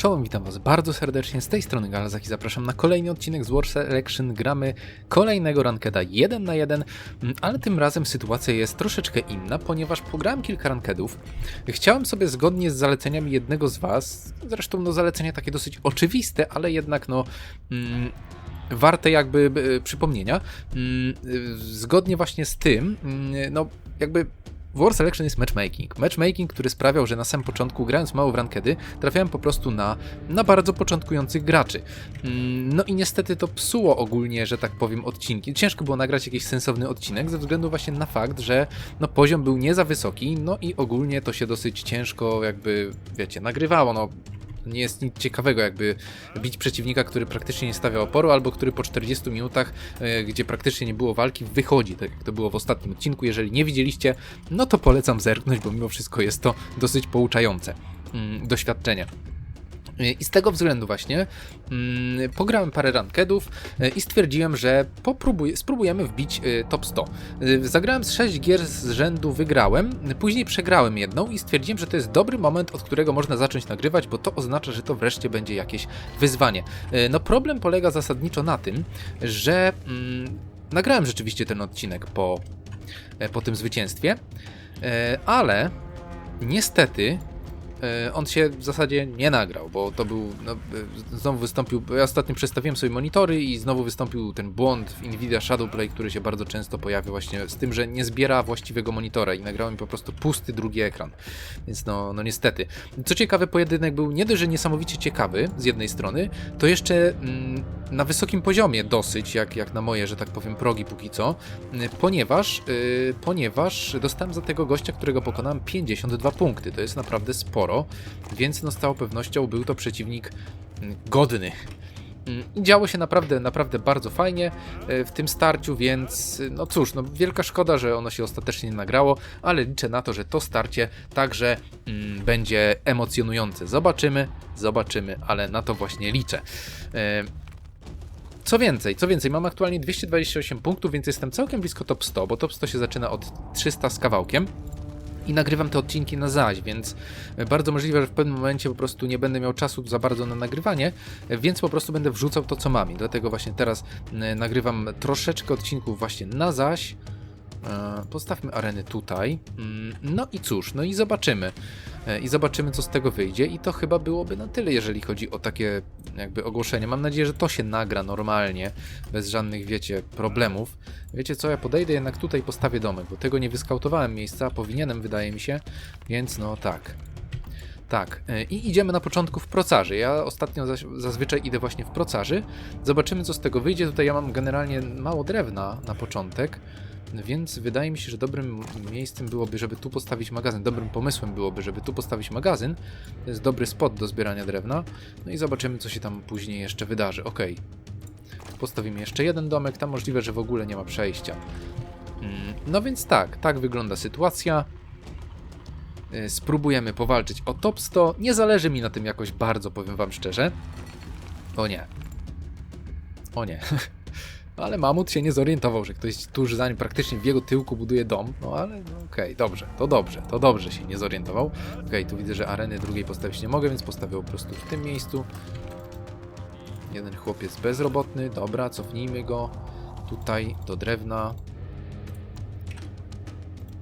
Czołem, witam was bardzo serdecznie, z tej strony Galazak i zapraszam na kolejny odcinek z War Selection. Gramy kolejnego rankeda 1 na 1, mm, ale tym razem sytuacja jest troszeczkę inna, ponieważ pograłem kilka rankedów. Chciałem sobie zgodnie z zaleceniami jednego z was, zresztą no zalecenia takie dosyć oczywiste, ale jednak no... Mm, warte jakby e, przypomnienia. Mm, e, Zgodnie właśnie z tym, mm, no jakby War Selection jest matchmaking. Matchmaking, który sprawiał, że na samym początku, grając mało w rankedy, trafiałem po prostu na, na bardzo początkujących graczy. Mm, No i niestety to psuło ogólnie, że tak powiem, odcinki. Ciężko było nagrać jakiś sensowny odcinek, ze względu właśnie na fakt, że no, poziom był nie za wysoki, no i ogólnie to się dosyć ciężko jakby, wiecie, nagrywało. No, nie jest nic ciekawego, jakby bić przeciwnika, który praktycznie nie stawia oporu, albo który po 40 minutach, e, gdzie praktycznie nie było walki, wychodzi, tak jak to było w ostatnim odcinku. Jeżeli nie widzieliście, no to polecam zerknąć, bo mimo wszystko jest to dosyć pouczające mm, doświadczenie. I z tego względu właśnie mm, pograłem parę rankedów e, i stwierdziłem, że popróbuj, spróbujemy wbić e, top 100. E, Zagrałem z 6 gier z rzędu, wygrałem, później przegrałem jedną i stwierdziłem, że to jest dobry moment, od którego można zacząć nagrywać, bo to oznacza, że to wreszcie będzie jakieś wyzwanie. No problem polega zasadniczo na tym, że mm, nagrałem rzeczywiście ten odcinek po, po tym zwycięstwie, ale niestety on się w zasadzie nie nagrał, bo to był, no, e, znowu wystąpił, ja ostatnio przestawiłem sobie monitory i znowu wystąpił ten błąd w Nvidia Shadowplay, który się bardzo często pojawia właśnie z tym, że nie zbiera właściwego monitora i nagrałem po prostu pusty drugi ekran, więc no, no niestety. Co ciekawe, pojedynek był nie dość, że niesamowicie ciekawy z jednej strony, to jeszcze mm, na wysokim poziomie dosyć, jak, jak na moje, że tak powiem, progi póki co, y, ponieważ, y, ponieważ dostałem za tego gościa, którego pokonałem 52 punkty. To jest naprawdę sporo, więc no z całą pewnością był to przeciwnik mm, godny. Mm, I działo się naprawdę, naprawdę bardzo fajnie y, w tym starciu, więc no cóż, no wielka szkoda, że ono się ostatecznie nie nagrało, ale liczę na to, że to starcie także mm, będzie emocjonujące. Zobaczymy, zobaczymy, ale na to właśnie liczę. Y, co więcej, co więcej, mam aktualnie 228 punktów, więc jestem całkiem blisko top 100, bo top 100 się zaczyna od 300 z kawałkiem. I nagrywam te odcinki na zaś, więc bardzo możliwe, że w pewnym momencie po prostu nie będę miał czasu za bardzo na nagrywanie, więc po prostu będę wrzucał to, co mam. I dlatego właśnie teraz e, nagrywam troszeczkę odcinków właśnie na zaś. E, Postawmy areny tutaj. Mm, No i cóż, no i zobaczymy. E, I zobaczymy, co z tego wyjdzie. I to chyba byłoby na tyle, jeżeli chodzi o takie jakby ogłoszenie. Mam nadzieję, że to się nagra normalnie, bez żadnych, wiecie, problemów. Wiecie co, ja podejdę jednak tutaj postawię domek, bo tego nie wyskautowałem miejsca, powinienem, wydaje mi się. Więc no tak. Tak, e, i idziemy na początku w procarzy. Ja ostatnio zazwyczaj idę właśnie w procarzy. Zobaczymy, co z tego wyjdzie. Tutaj ja mam generalnie mało drewna na początek, więc wydaje mi się, że dobrym miejscem byłoby, żeby tu postawić magazyn. Dobrym pomysłem byłoby, żeby tu postawić magazyn. To jest dobry spot do zbierania drewna. No i zobaczymy, co się tam później jeszcze wydarzy. Ok. Postawimy jeszcze jeden domek. Tam możliwe, że w ogóle nie ma przejścia. Mm, No więc tak, tak wygląda sytuacja. Y, spróbujemy powalczyć o top 100. Nie zależy mi na tym jakoś bardzo, powiem wam szczerze. O nie. O nie. Ale mamut się nie zorientował, że ktoś tuż za nim praktycznie w jego tyłku buduje dom. No ale no, okej, dobrze, to dobrze, to dobrze się nie zorientował. Okej, tu widzę, że areny drugiej postawić nie mogę, więc postawię po prostu w tym miejscu. Jeden chłopiec bezrobotny, dobra, cofnijmy go tutaj do drewna.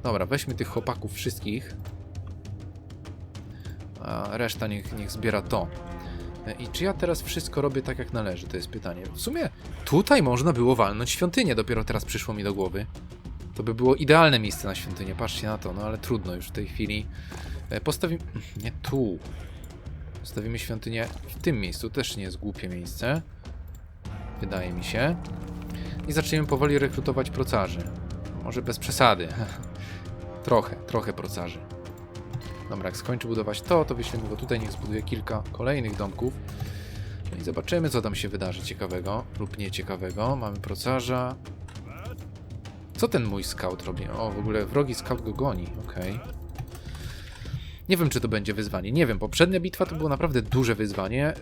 Dobra, weźmy tych chłopaków wszystkich a reszta niech, niech zbiera to. E, I czy ja teraz wszystko robię tak jak należy? To jest pytanie. W sumie tutaj można było walnąć świątynię, dopiero teraz przyszło mi do głowy. To by było idealne miejsce na świątynię, patrzcie na to, no ale trudno już w tej chwili. E, Postawimy... nie tu. Postawimy świątynię w tym miejscu, też nie jest głupie miejsce. Wydaje mi się. I zaczniemy powoli rekrutować procarzy. Może bez przesady. trochę, trochę procarzy. Dobra, jak skończy budować to, to wyślemy go tutaj, niech zbuduje kilka kolejnych domków. No i zobaczymy, co tam się wydarzy ciekawego lub nieciekawego. Mamy procarza. Co ten mój scout robi? O, w ogóle wrogi scout go goni, okej. Nie wiem, czy to będzie wyzwanie. Nie wiem, poprzednia bitwa to było naprawdę duże wyzwanie.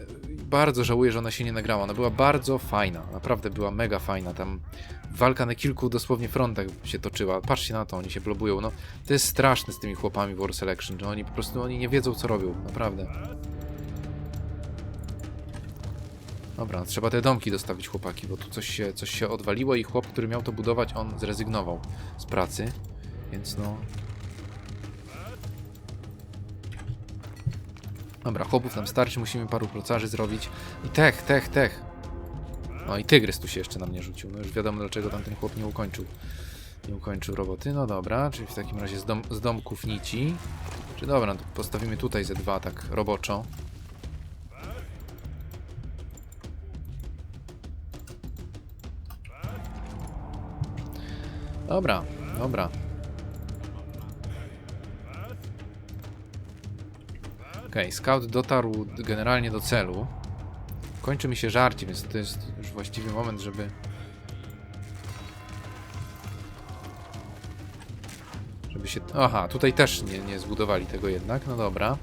Bardzo żałuję, że ona się nie nagrała. Ona była bardzo fajna. Naprawdę była mega fajna. Tam walka na kilku dosłownie frontach się toczyła. Patrzcie na to, oni się blobują. No, to jest straszne z tymi chłopami w War Selection, że oni po prostu oni nie wiedzą, co robią. Naprawdę. Dobra, trzeba te domki dostawić chłopaki, bo tu coś się, coś się odwaliło i chłop, który miał to budować, on zrezygnował z pracy. Więc no... Dobra, chłopów nam starczy, musimy paru procarzy zrobić. I tech, tech, tech. No i tygrys tu się jeszcze na mnie rzucił. No już wiadomo dlaczego tam ten chłop nie ukończył. Nie ukończył roboty. No dobra, czyli w takim razie z, dom, z domków nici. Czy dobra, no postawimy tutaj ze dwa tak roboczo. Dobra, dobra. Okej, scout dotarł generalnie do celu. Kończy mi się żarcie, więc to jest już właściwy moment, żeby... Żeby się... Aha, tutaj też nie, nie zbudowali tego jednak, no dobra.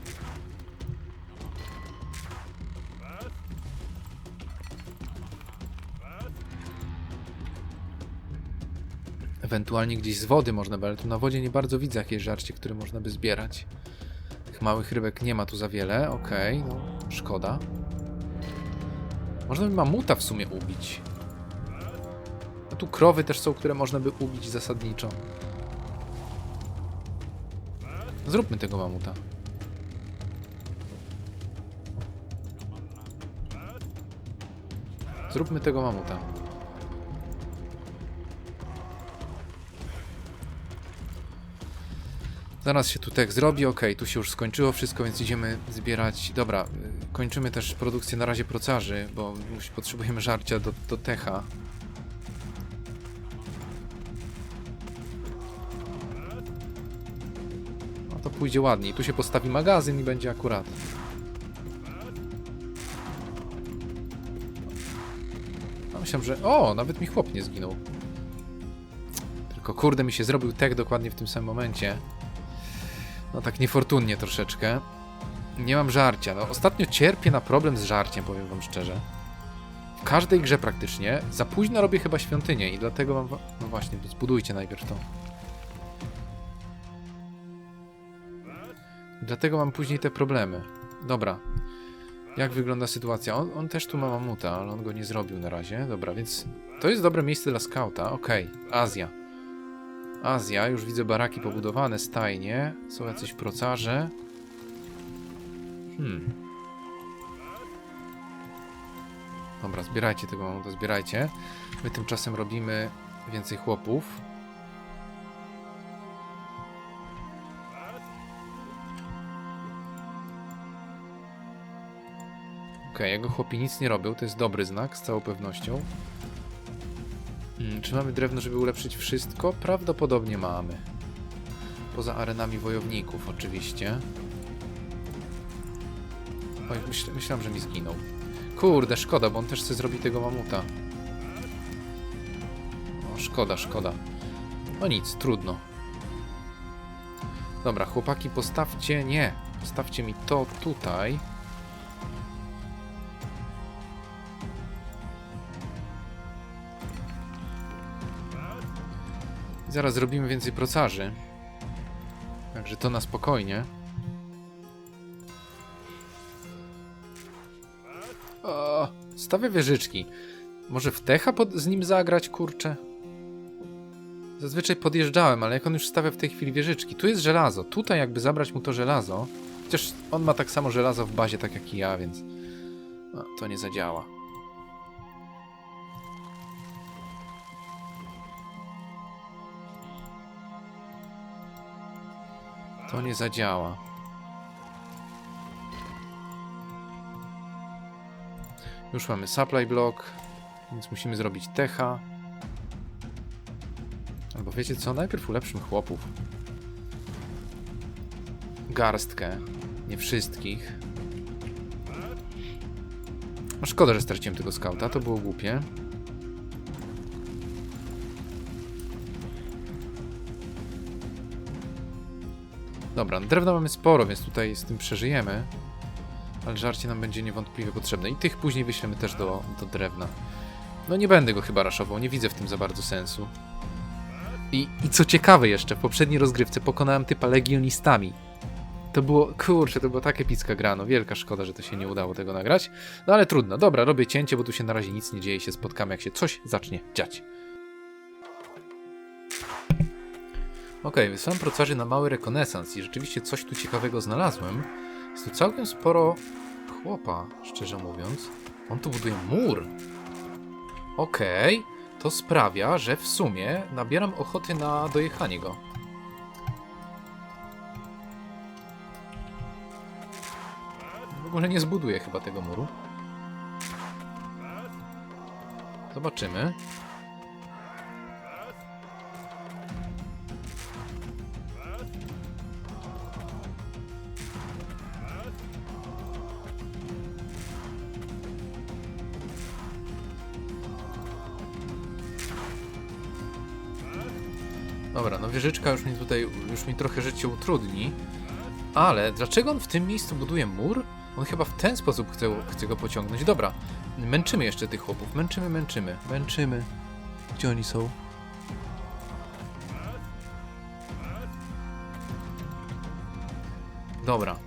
Ewentualnie gdzieś z wody można by, ale tu na wodzie nie bardzo widzę jakieś żarcie, które można by zbierać. Małych rybek nie ma tu za wiele, okej, no szkoda. Można by mamuta w sumie ubić. A tu krowy też są, które można by ubić zasadniczo. Zróbmy tego mamuta. Zróbmy tego mamuta. Zaraz się tu tek zrobi, ok, tu się już skończyło wszystko, więc idziemy zbierać. Dobra, y, kończymy też produkcję na razie procarzy, bo musi- potrzebujemy żarcia do, do techa. No to pójdzie ładniej. Tu się postawi magazyn i będzie akurat. No myślałem, że... O, nawet mi chłop nie zginął. Tylko kurde mi się zrobił tek dokładnie w tym samym momencie. No tak niefortunnie troszeczkę. Nie mam żarcia. No, ostatnio cierpię na problem z żarciem, powiem wam szczerze. W każdej grze praktycznie. Za późno robię chyba świątynię i dlatego mam... No właśnie, zbudujcie najpierw to. Dlatego mam później te problemy. Dobra. Jak wygląda sytuacja? On, on też tu ma mamuta, ale on go nie zrobił na razie. Dobra, więc to jest dobre miejsce dla skauta. Okej, Azja. Azja, już widzę baraki pobudowane, stajnie. Są jacyś procarze. Hmm. Dobra, zbierajcie tego mamuta, zbierajcie. My tymczasem robimy więcej chłopów. Okej, jego chłopi nic nie robią, to jest dobry znak, z całą pewnością. Hmm, czy mamy drewno, żeby ulepszyć wszystko? Prawdopodobnie mamy. Poza arenami wojowników, oczywiście. Oj, myśl, myślałem, że mi zginął. Kurde, szkoda, bo on też chce zrobić tego mamuta. O, szkoda, szkoda. No nic, trudno. Dobra, chłopaki, postawcie... Nie, postawcie mi to tutaj. Zaraz zrobimy więcej procarzy. Także to na spokojnie. O, stawię wieżyczki. Może w techa pod, z nim zagrać, kurczę? Zazwyczaj podjeżdżałem, ale jak on już stawia w tej chwili wieżyczki. Tu jest żelazo. Tutaj jakby zabrać mu to żelazo. Chociaż on ma tak samo żelazo w bazie, tak jak i ja, więc... No, to nie zadziała. To nie zadziała. Już mamy supply block, więc musimy zrobić techa. Albo wiecie co, najpierw ulepszymy chłopów. Garstkę, nie wszystkich. No szkoda, że straciłem tego skauta, to było głupie. Dobra, no drewna mamy sporo, więc tutaj z tym przeżyjemy. Ale żarcie nam będzie niewątpliwie potrzebne. I tych później wyślemy też do, do drewna. No nie będę go chyba raszował, nie widzę w tym za bardzo sensu. I, I co ciekawe jeszcze, w poprzedniej rozgrywce pokonałem typa legionistami. To było, kurczę, to była tak epicka gra, no wielka szkoda, że to się nie udało tego nagrać. No ale trudno, dobra, robię cięcie, bo tu się na razie nic nie dzieje, się spotkamy, jak się coś zacznie dziać. Okej, wysłałem procarzy na mały rekonesans i rzeczywiście coś tu ciekawego znalazłem. Jest tu całkiem sporo chłopa, szczerze mówiąc. On tu buduje mur. Okej, to sprawia, że w sumie nabieram ochoty na dojechanie go. W ogóle nie zbuduję chyba tego muru. Zobaczymy. Wieżyczka już mi tutaj, już mi trochę życie utrudni. Ale dlaczego on w tym miejscu buduje mur? On chyba w ten sposób chce, chce go pociągnąć. Dobra, męczymy jeszcze tych chłopów. Męczymy, męczymy, męczymy. Gdzie oni są? Dobra.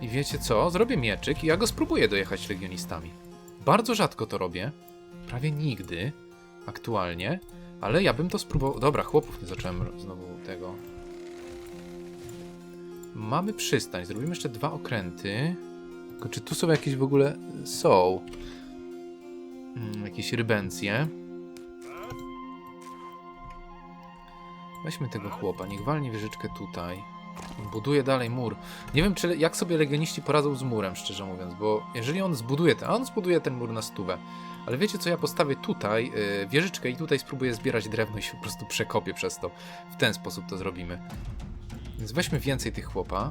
I wiecie co? Zrobię mieczyk i ja go spróbuję dojechać legionistami. Bardzo rzadko to robię. Prawie nigdy. Aktualnie. Ale ja bym to spróbował. Dobra, chłopów nie zacząłem znowu tego. Mamy przystań. Zrobimy jeszcze dwa okręty. Tylko czy tu są jakieś w ogóle. Są. Mm, jakieś rybencje. Weźmy tego chłopa. Niech walnie wieżyczkę tutaj. Buduje dalej mur. Nie wiem, czy, jak sobie legioniści poradzą z murem, szczerze mówiąc, bo jeżeli on zbuduje ten, a on zbuduje ten mur na stówę, ale wiecie co, ja postawię tutaj yy, wieżyczkę i tutaj spróbuję zbierać drewno i się po prostu przekopię przez to. W ten sposób to zrobimy. Więc weźmy więcej tych chłopa.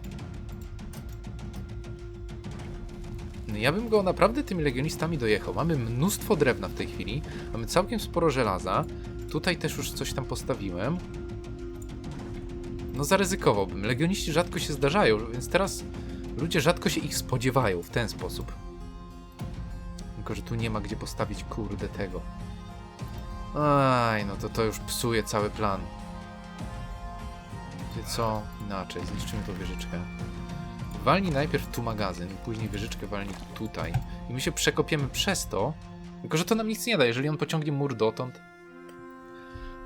No ja bym go naprawdę tymi legionistami dojechał. Mamy mnóstwo drewna w tej chwili. Mamy całkiem sporo żelaza. Tutaj też już coś tam postawiłem. No zaryzykowałbym. Legioniści rzadko się zdarzają, więc teraz ludzie rzadko się ich spodziewają w ten sposób. Tylko, że tu nie ma gdzie postawić kurde tego. Aj, no to to już psuje cały plan. Wiecie co? Inaczej, zniszczymy tą wieżyczkę. Walnij najpierw tu magazyn, później wieżyczkę walnij tutaj. I my się przekopiemy przez to. Tylko, że to nam nic nie da, jeżeli on pociągnie mur dotąd.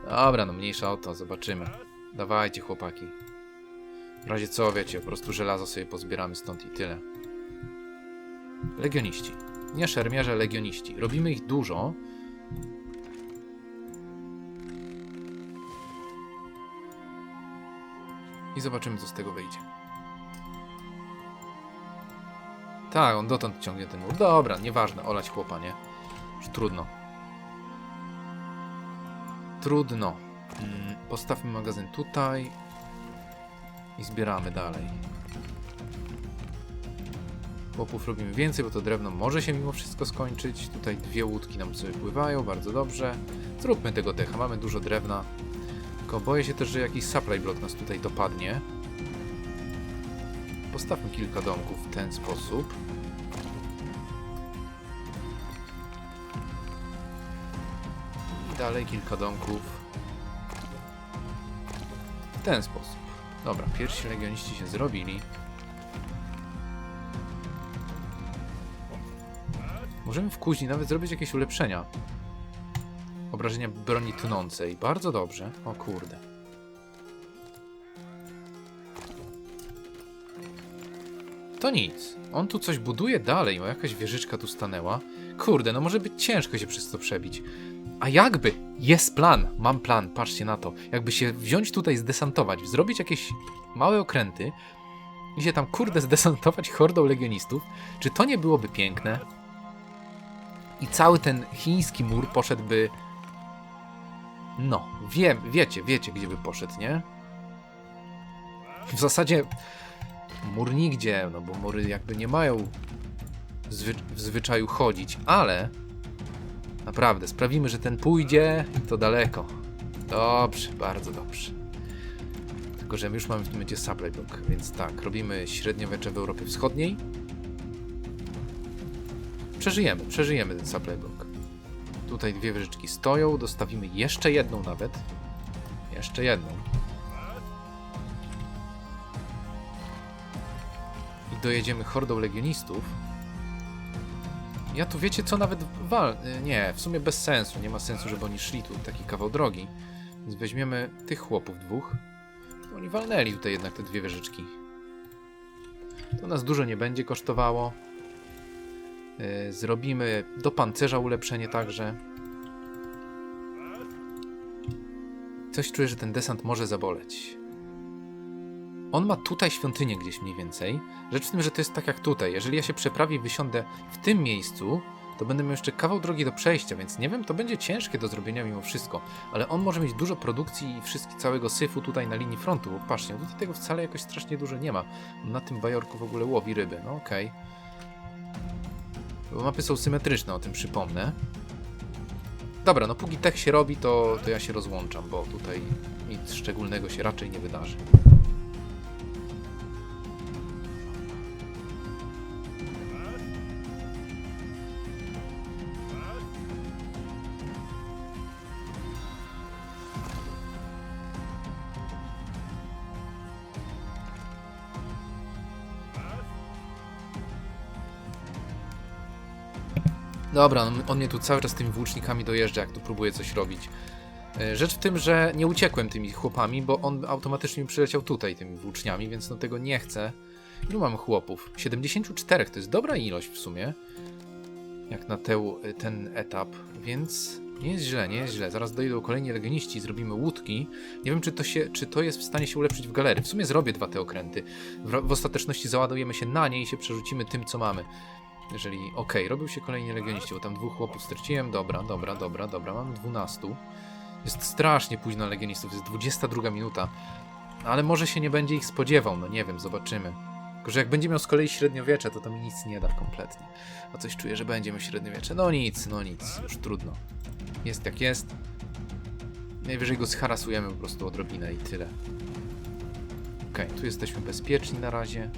Dobra, no mniejsza o to, zobaczymy. Dawajcie, chłopaki. W razie co, wiecie, po prostu żelazo sobie pozbieramy stąd i tyle. Legioniści. Nie szermierze, legioniści. Robimy ich dużo. I zobaczymy, co z tego wyjdzie. Tak, on dotąd ciągnie ten mur. Dobra, nieważne, olać chłopa, nie? Już trudno. Trudno. Mm, Postawmy magazyn tutaj i zbieramy dalej. Chłopów robimy więcej, bo to drewno może się mimo wszystko skończyć. Tutaj dwie łódki nam sobie pływają, bardzo dobrze. Zróbmy tego decha, mamy dużo drewna. Tylko boję się też, że jakiś supply block nas tutaj dopadnie. Postawmy kilka domków w ten sposób. I dalej kilka domków w ten sposób. Dobra, pierwsi legioniści się zrobili. Możemy w kuźni nawet zrobić jakieś ulepszenia. Obrażenia broni tnącej. Bardzo dobrze. O kurde. To nic. On tu coś buduje dalej, o jakaś wieżyczka tu stanęła. Kurde, no może być ciężko się przez to przebić. A jakby? Jest plan, mam plan, patrzcie na to. Jakby się wziąć tutaj, zdesantować, zrobić jakieś małe okręty i się tam kurde zdesantować hordą legionistów, czy to nie byłoby piękne? I cały ten chiński mur poszedłby. No, wiem, wiecie, wiecie, gdzie by poszedł, nie? W zasadzie mur nigdzie, no bo mury jakby nie mają zwy w zwyczaju chodzić, ale naprawdę sprawimy, że ten pójdzie i to daleko. Dobrze, bardzo dobrze. Tylko, że my już mamy w tym momencie supply block, więc tak, robimy średniowiecze w Europie Wschodniej. Przeżyjemy, przeżyjemy ten supply block. Tutaj dwie wieżyczki stoją, dostawimy jeszcze jedną nawet. Jeszcze jedną. i dojedziemy hordą legionistów. Ja tu wiecie co, nawet wal... y, Nie, w sumie bez sensu. Nie ma sensu, żeby oni szli tu taki kawał drogi. Więc weźmiemy tych chłopów dwóch. Oni walnęli tutaj jednak te dwie wieżyczki. To nas dużo nie będzie kosztowało. Y, Zrobimy do pancerza ulepszenie także. Coś czuję, że ten desant może zaboleć. On ma tutaj świątynię gdzieś mniej więcej. Rzecz w tym, że to jest tak jak tutaj. Jeżeli ja się przeprawię i wysiądę w tym miejscu, to będę miał jeszcze kawał drogi do przejścia, więc nie wiem, to będzie ciężkie do zrobienia mimo wszystko. Ale on może mieć dużo produkcji i wszystkie, całego syfu tutaj na linii frontu, patrzcie, tutaj tego wcale jakoś strasznie dużo nie ma. Na tym bajorku w ogóle łowi ryby, no okej. Bo mapy są symetryczne, o tym przypomnę. Dobra, no póki tech się robi, to, to ja się rozłączam, bo tutaj nic szczególnego się raczej nie wydarzy. Dobra, on, on mnie tu cały czas tymi włócznikami dojeżdża, jak tu próbuje coś robić. E, Rzecz w tym, że nie uciekłem tymi chłopami, bo on automatycznie mi przyleciał tutaj tymi włóczniami, więc no tego nie chcę. Ilu mam chłopów? 74, to jest dobra ilość w sumie. Jak na te, ten etap, więc nie jest źle, nie jest źle. Zaraz dojdą kolejni legioniści, zrobimy łódki. Nie wiem, czy to, się, czy to jest w stanie się ulepszyć w galerii. W sumie zrobię dwa te okręty. W, w ostateczności załadujemy się na nie i się przerzucimy tym, co mamy. Jeżeli. Okej, robił się kolejni legioniści, bo tam dwóch chłopów straciłem. Dobra, dobra, dobra, dobra. Mam 12. Jest strasznie późno legionistów, jest 22 minuta. Ale może się nie będzie ich spodziewał, no nie wiem, zobaczymy. Tylko, że jak będzie miał z kolei średniowiecze, to to mi nic nie da kompletnie. A coś czuję, że będzie miał średniowiecze. No nic, no nic, już trudno. Jest jak jest. Najwyżej go zharasujemy po prostu odrobinę i tyle. Okej, tu jesteśmy bezpieczni na razie.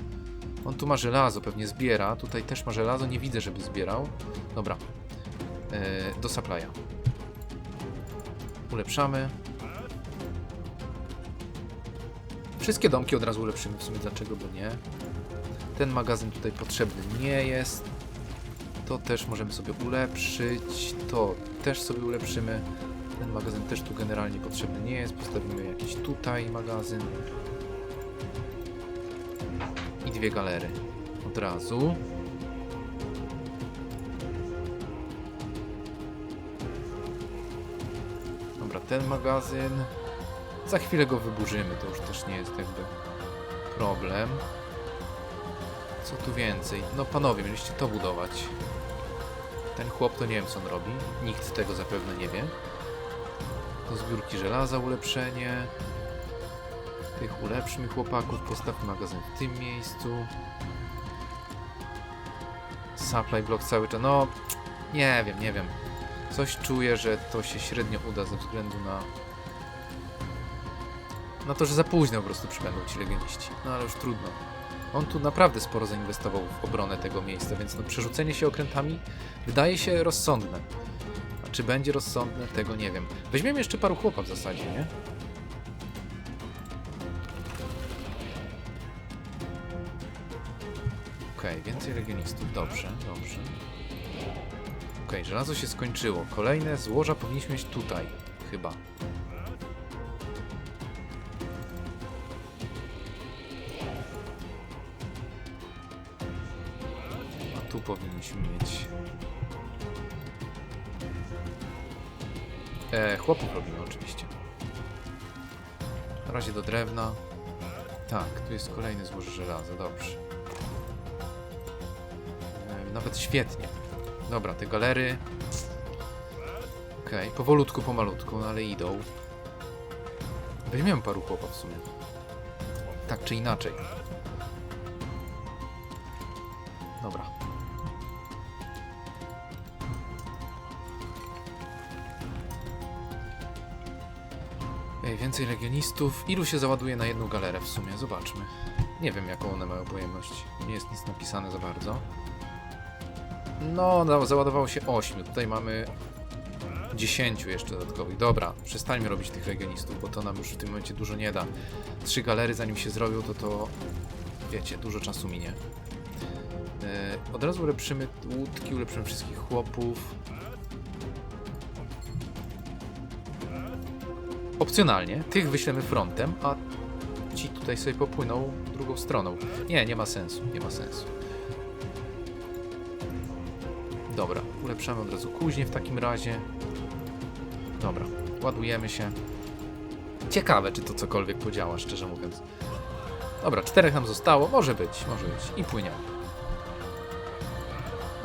On tu ma żelazo, pewnie zbiera. Tutaj też ma żelazo, nie widzę, żeby zbierał. Dobra. Yy, do supplya. Ulepszamy. Wszystkie domki od razu ulepszymy, w sumie dlaczego by nie. Ten magazyn tutaj potrzebny nie jest. To też możemy sobie ulepszyć. To też sobie ulepszymy. Ten magazyn też tu generalnie potrzebny nie jest. Postawimy jakiś tutaj magazyn. Dwie galery. Od razu. Dobra, ten magazyn. Za chwilę go wyburzymy, to już też nie jest jakby problem. Co tu więcej? No panowie, mieliście to budować. Ten chłop to nie wiem co on robi. Nikt tego zapewne nie wie. Do zbiórki żelaza ulepszenie. Tych ulepszmy chłopaków, postawmy magazyn w tym miejscu. Supply block cały czas. No, nie wiem, nie wiem. Coś czuję, że to się średnio uda ze względu na. Na to, że za późno po prostu przybędą ci legioniści. No ale już trudno. On tu naprawdę sporo zainwestował w obronę tego miejsca, więc no, przerzucenie się okrętami wydaje się rozsądne. A czy będzie rozsądne, tego nie wiem. Weźmiemy jeszcze paru chłopa w zasadzie, nie? Okej, więcej legionistów. Dobrze, dobrze. Okej, żelazo się skończyło. Kolejne złoża powinniśmy mieć tutaj. Chyba. A tu powinniśmy mieć... E, chłopów robimy oczywiście. Na razie do drewna. Tak, tu jest kolejny złoże żelaza, dobrze. Nawet świetnie. Dobra, te galery. Okej, powolutku, pomalutku, no ale idą. Weźmiemy paru chłopa w sumie. Tak czy inaczej. Dobra. Ej, więcej legionistów. Ilu się załaduje na jedną galerę w sumie? Zobaczmy. Nie wiem, jaką one mają pojemność. Nie jest nic napisane za bardzo. No, załadowało się 8. Tutaj mamy 10 jeszcze dodatkowych. Dobra, przestańmy robić tych legionistów, bo to nam już w tym momencie dużo nie da. Trzy galery zanim się zrobią, to to wiecie, dużo czasu minie. E, od razu ulepszymy łódki, ulepszymy wszystkich chłopów. Opcjonalnie, tych wyślemy frontem, a ci tutaj sobie popłyną drugą stroną. Nie, nie ma sensu, nie ma sensu. Dobra, ulepszamy od razu kuźnię w takim razie. Dobra, ładujemy się. Ciekawe, czy to cokolwiek podziała, szczerze mówiąc. Dobra, czterech nam zostało. Może być, może być. I płyniemy.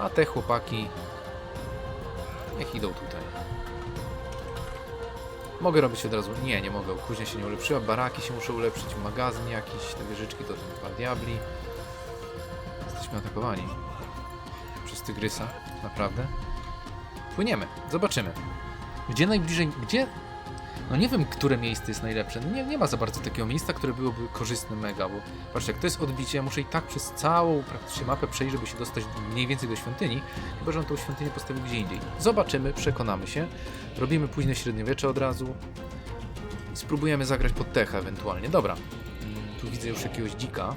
A te chłopaki... Niech idą tutaj. Mogę robić od razu... Nie, nie mogę. Kuźnia się nie ulepszyła. Baraki się muszę ulepszyć. Magazyn jakiś. Te wieżyczki to ten dwa diabli. Jesteśmy atakowani. Tygrysa. Naprawdę. Płyniemy. Zobaczymy. Gdzie najbliżej... Gdzie... No nie wiem, które miejsce jest najlepsze. No nie, nie ma za bardzo takiego miejsca, które byłoby korzystne mega, bo patrzcie, jak to jest odbicie, ja muszę i tak przez całą praktycznie mapę przejść, żeby się dostać mniej więcej do świątyni, chyba że on tą świątynię postawił gdzie indziej. Zobaczymy, przekonamy się. Robimy późne średniowiecze od razu. Spróbujemy zagrać pod techa ewentualnie. Dobra. Mm, Tu widzę już jakiegoś dzika.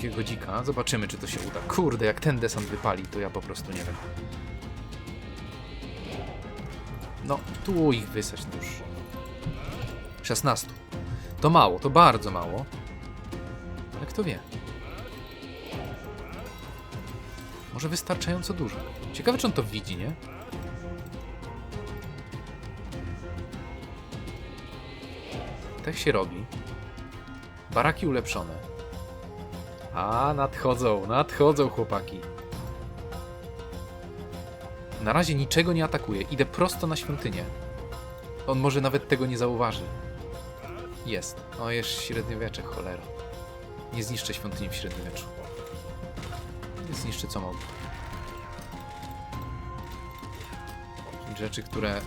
Dzikiego dzika. Zobaczymy, czy to się uda. Kurde, jak ten desant wypali, to ja po prostu nie wiem. No, tu ich wysać już. 16. To mało, to bardzo mało. Ale kto wie? Może wystarczająco dużo. Ciekawe, czy on to widzi, nie? Tak się robi. Baraki ulepszone. A, nadchodzą, nadchodzą chłopaki. Na razie niczego nie atakuję. Idę prosto na świątynię. On może nawet tego nie zauważy. Jest. O, jest średniowiecze, cholera. Nie zniszczę świątyni w średniowieczu. Zniszczę co mogę. Rzeczy, które...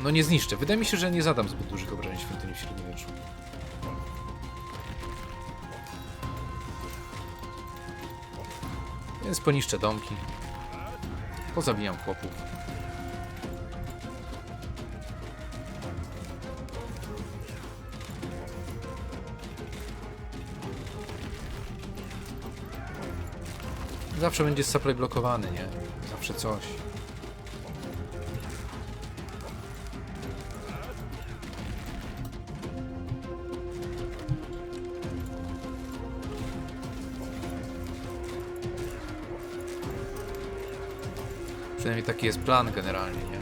No nie zniszczę. Wydaje mi się, że nie zadam zbyt dużych obrażeń świątyni w średniowieczu. Więc poniszczę domki. Pozabijam chłopów. Zawsze będzie supply blokowany, nie? Zawsze coś. Taki jest plan generalnie, nie?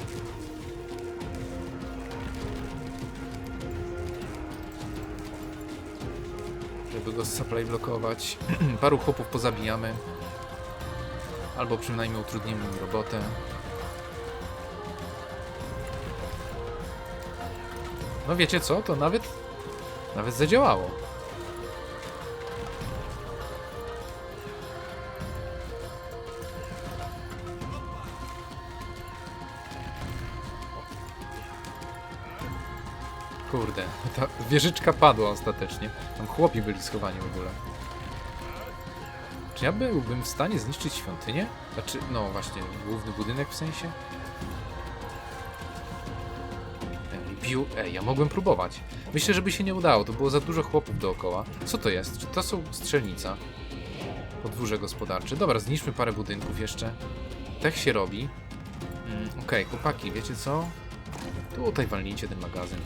Żeby go supply blokować. Paru chłopów pozabijamy. Albo przynajmniej utrudnimy im robotę. No wiecie co? To nawet... Nawet zadziałało. Wieżyczka padła ostatecznie. Tam chłopi byli schowani w ogóle. Czy ja byłbym w stanie zniszczyć świątynię? Znaczy, no właśnie, główny budynek w sensie? Biu... Ej, ja mogłem próbować. Myślę, żeby się nie udało, to było za dużo chłopów dookoła. Co to jest? Czy to są strzelnica? Podwórze gospodarcze. Dobra, zniszczmy parę budynków jeszcze. Tak się robi. Mm, Okej, chłopaki, wiecie co? Tutaj walnijcie ten magazyn.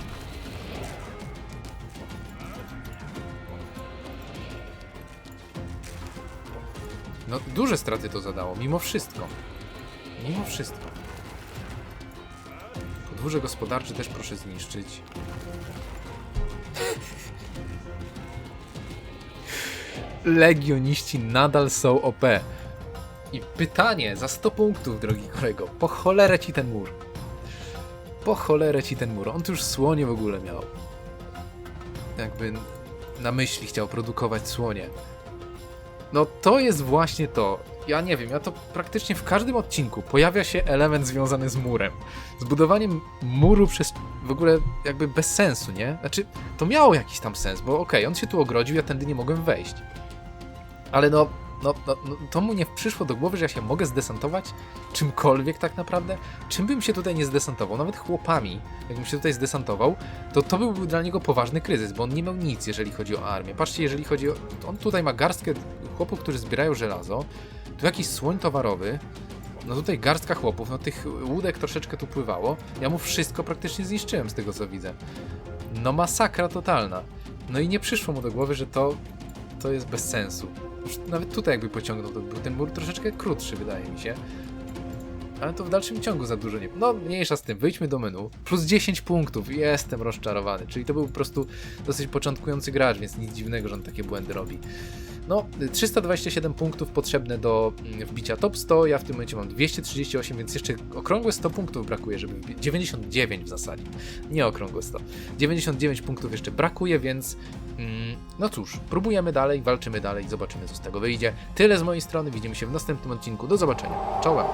No, duże straty to zadało, mimo wszystko. Mimo wszystko. Podwórze gospodarcze też proszę zniszczyć. Legioniści nadal są OP. I pytanie za 100 punktów, drogi kolego. Po cholerę ci ten mur. Po cholerę ci ten mur. On tu już słonie w ogóle miał. Jakby na myśli chciał produkować słonie. No to jest właśnie to. Ja nie wiem, ja to praktycznie w każdym odcinku pojawia się element związany z murem. Z budowaniem muru przez w ogóle jakby bez sensu, nie? Znaczy, to miało jakiś tam sens, bo okej, on się tu ogrodził, ja tędy nie mogłem wejść. Ale no, no, no, no to mu nie przyszło do głowy, że ja się mogę zdesantować czymkolwiek tak naprawdę? Czym bym się tutaj nie zdesantował? Nawet chłopami, jakbym się tutaj zdesantował, to to byłby dla niego poważny kryzys, bo on nie miał nic, jeżeli chodzi o armię. Patrzcie, jeżeli chodzi o... On tutaj ma garstkę chłopów, którzy zbierają żelazo, tu jakiś słoń towarowy, no tutaj garstka chłopów, no tych łódek troszeczkę tu pływało. Ja mu wszystko praktycznie zniszczyłem z tego co widzę. No masakra totalna. No i nie przyszło mu do głowy, że to, to jest bez sensu. Już nawet tutaj jakby pociągnął, to był ten mur troszeczkę krótszy wydaje mi się. Ale to w dalszym ciągu za dużo nie... No mniejsza z tym, wyjdźmy do menu. Plus 10 punktów, jestem rozczarowany. Czyli to był po prostu dosyć początkujący gracz, więc nic dziwnego, że on takie błędy robi. No, 327 punktów potrzebne do mm, wbicia top 100, ja w tym momencie mam 238, więc jeszcze okrągłe 100 punktów brakuje, żeby wbić. 99 w zasadzie, nie okrągłe 100. 99 punktów jeszcze brakuje, więc no cóż, próbujemy dalej, walczymy dalej, zobaczymy co z tego wyjdzie. Tyle z mojej strony, widzimy się w następnym odcinku, do zobaczenia, czołem!